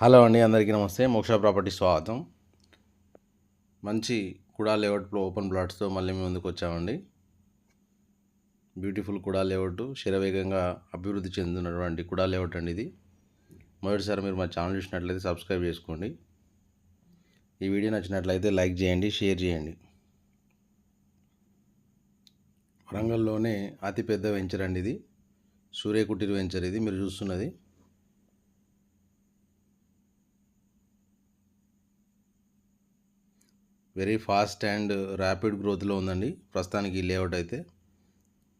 Hello అండి అందరికీ నమస్తే. మోక్ష ప్రాపర్టీ స్వాగతం. మంచి కుడా లేఅవుట్లో ఓపెన్ ప్లాట్స్తో మళ్ళీ మేము ముందుకు వచ్చామండి. బ్యూటిఫుల్ కుడా లేఅవుట్ శరవేగంగా అభివృద్ధి చెందుతున్నటువంటి కుడా లేఅవుట్ అండి ఇది. మొదటిసారి మీరు మా ఛానల్ చూసినట్లయితే సబ్స్క్రైబ్ చేసుకోండి. ఈ వీడియో నచ్చినట్లయితే లైక్ చేయండి షేర్ చేయండి. వరంగల్లోనే అతిపెద్ద వెంచర్ అండి ఇది. సూర్యకుటీర్ వెంచర్ ఇది మీరు చూస్తున్నది. వెరీ ఫాస్ట్ అండ్ ర్యాపిడ్ గ్రోత్లో ఉందండి. ప్రస్తుతానికి ఈ లేఅవుట్ అయితే.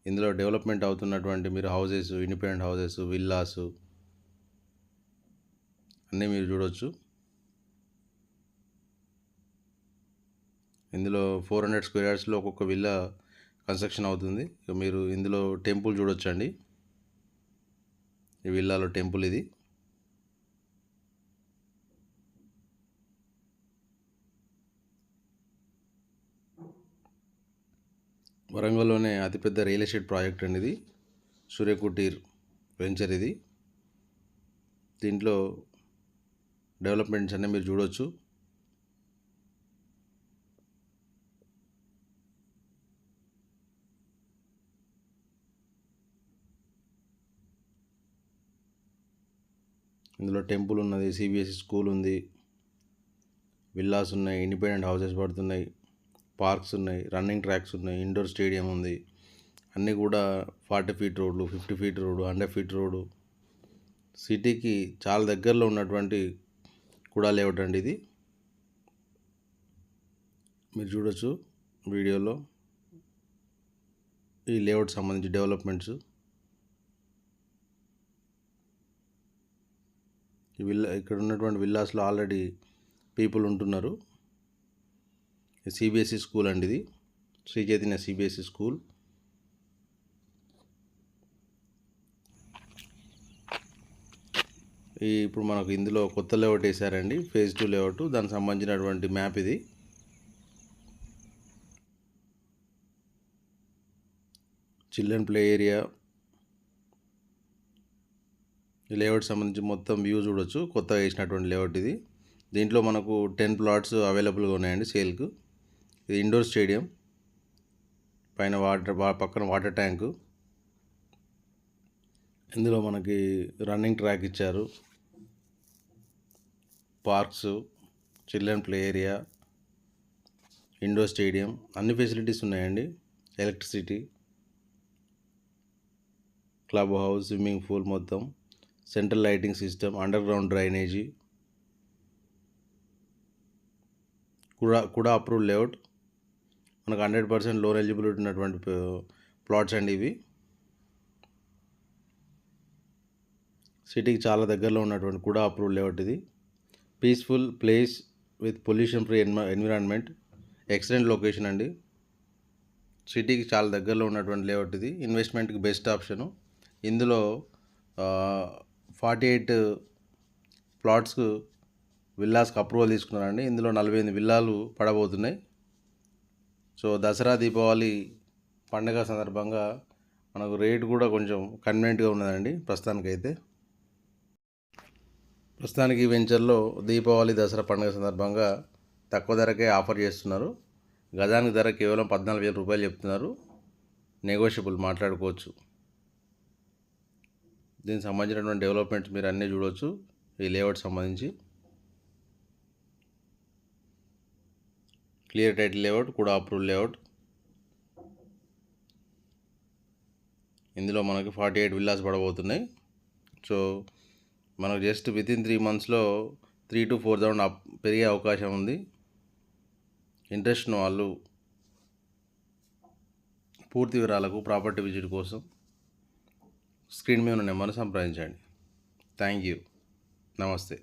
ఇందులో డెవలప్మెంట్ అవుతున్నటువంటి మీరు హౌసెస్ ఇండిపెండెంట్ హౌసెస్ విల్లాస్ అన్నీ మీరు చూడవచ్చు ఇందులో ఫోర్ హండ్రెడ్ స్క్వేర్ యార్డ్స్లో ఒక్కొక్క విల్లా కన్స్ట్రక్షన్ అవుతుంది. మీరు ఇందులో టెంపుల్ చూడొచ్చండి. ఈ విల్లాలో టెంపుల్ ఇది. వరంగల్లోనే అతిపెద్ద రియల్ ఎస్టేట్ ప్రాజెక్ట్ అండి ఇది. సూర్యకుటీర్ వెంచర్ ఇది. దీంట్లో డెవలప్మెంట్స్ అన్నీ మీరు చూడవచ్చు ఇందులో టెంపుల్ ఉన్నది సిబిఎస్ఈ స్కూల్ ఉంది విల్లాస్ ఉన్నాయి ఇండిపెండెంట్ హౌసెస్ పడుతున్నాయి. పార్క్స్ ఉన్నాయి రన్నింగ్ ట్రాక్స్ ఉన్నాయి ఇండోర్ స్టేడియం ఉంది. అన్నీ కూడా ఫార్టీ ఫీట్ రోడ్లు fifty feet road hundred feet road. సిటీకి చాలా దగ్గరలో ఉన్నటువంటి కూడా లేఅవుట్ అండి ఇది. మీరు చూడొచ్చు వీడియోలో ఈ లేఅవుట్ సంబంధించి డెవలప్మెంట్స్. ఈ విల్లా ఇక్కడ ఉన్నటువంటి విల్లాస్లో ఆల్రెడీ పీపుల్ ఉంటున్నారు. సిబిఎస్ఈ స్కూల్ అండి ఇది. శ్రీ చైతన్య సిబిఎస్ఈ స్కూల్ ఈ ఇప్పుడు మనకు ఇందులో కొత్త లేఅవుట్ వేసారండి. ఫేజ్ టూ లేఅవుట్ దానికి సంబంధించినటువంటి మ్యాప్ ఇది. చిల్డ్రన్ ప్లే ఏరియా ఈ లేఅవుట్ సంబంధించి మొత్తం వ్యూ చూడొచ్చు. కొత్తగా వేసినటువంటి లేఅవుట్ ఇది. దీంట్లో మనకు టెన్ ప్లాట్స్ అవైలబుల్గా ఉన్నాయండి సేల్కు ఇది ఇండోర్ స్టేడియం. పైన వాటర్ పక్కన వాటర్ ట్యాంకు. ఇందులో మనకి రన్నింగ్ ట్రాక్ ఇచ్చారు. Parks children play area indoor stadium అన్ని ఫెసిలిటీస్ ఉన్నాయండి. Electricity club house swimming pool మొత్తం central lighting system underground drainage కూడా కూడా అప్రూవ్ లేఅవుట్. మనకు హండ్రెడ్ పర్సెంట్ లోన్ ఎలిజిబిలిటీ ఉన్నటువంటి ప్లాట్స్ అండి ఇవి. సిటీకి చాలా దగ్గరలో ఉన్నటువంటి కూడా అప్రూవ్ లేఅవుట్ ఇది. Peaceful place with pollution free en environment. Excellent location అండి. సిటీకి చాలా దగ్గరలో ఉన్నటువంటి లేఅవుట్ ఇది. ఇన్వెస్ట్మెంట్కి బెస్ట్ ఆప్షను. ఇందులో ఫార్టీ ఎయిట్ ప్లాట్స్కు విల్లాస్కి అప్రూవల్ తీసుకున్నారండి. ఇందులో నలభై ఎనిమిది విల్లాలు పడబోతున్నాయి. సో దసరా దీపావళి పండగ సందర్భంగా మనకు రేట్ కూడా కొంచెం కన్వీనెంట్గా ఉన్నదండి ప్రస్తుతానికైతే. ప్రస్తుతానికి ఈ వెంచర్లో దీపావళి దసరా పండుగ సందర్భంగా తక్కువ ధరకే ఆఫర్ చేస్తున్నారు. గజానికి ధర కేవలం పద్నాలుగు వేల రూపాయలు చెప్తున్నారు. నెగోషియబుల్ మాట్లాడుకోవచ్చు. దీనికి సంబంధించినటువంటి డెవలప్మెంట్స్ మీరు అన్నీ చూడవచ్చు ఈ లేఅవుట్ సంబంధించి. క్లియర్ టైటిల్ లేఅవుట్ కూడా అప్రూవ్ లేఅవుట్. ఇందులో మనకి ఫార్టీ ఎయిట్ విల్లాస్ పడబోతున్నాయి. సో మనకు జస్ట్ విత్ ఇన్ త్రీ మంత్స్లో three to four thousand up పెరిగే అవకాశం ఉంది. ఇంట్రెస్ట్ వాళ్ళు పూర్తి వివరాలకు ప్రాపర్టీ విజిట్ కోసం స్క్రీన్ మీద ఉన్న నెంబర్ను సంప్రదించండి. థ్యాంక్ యూ నమస్తే.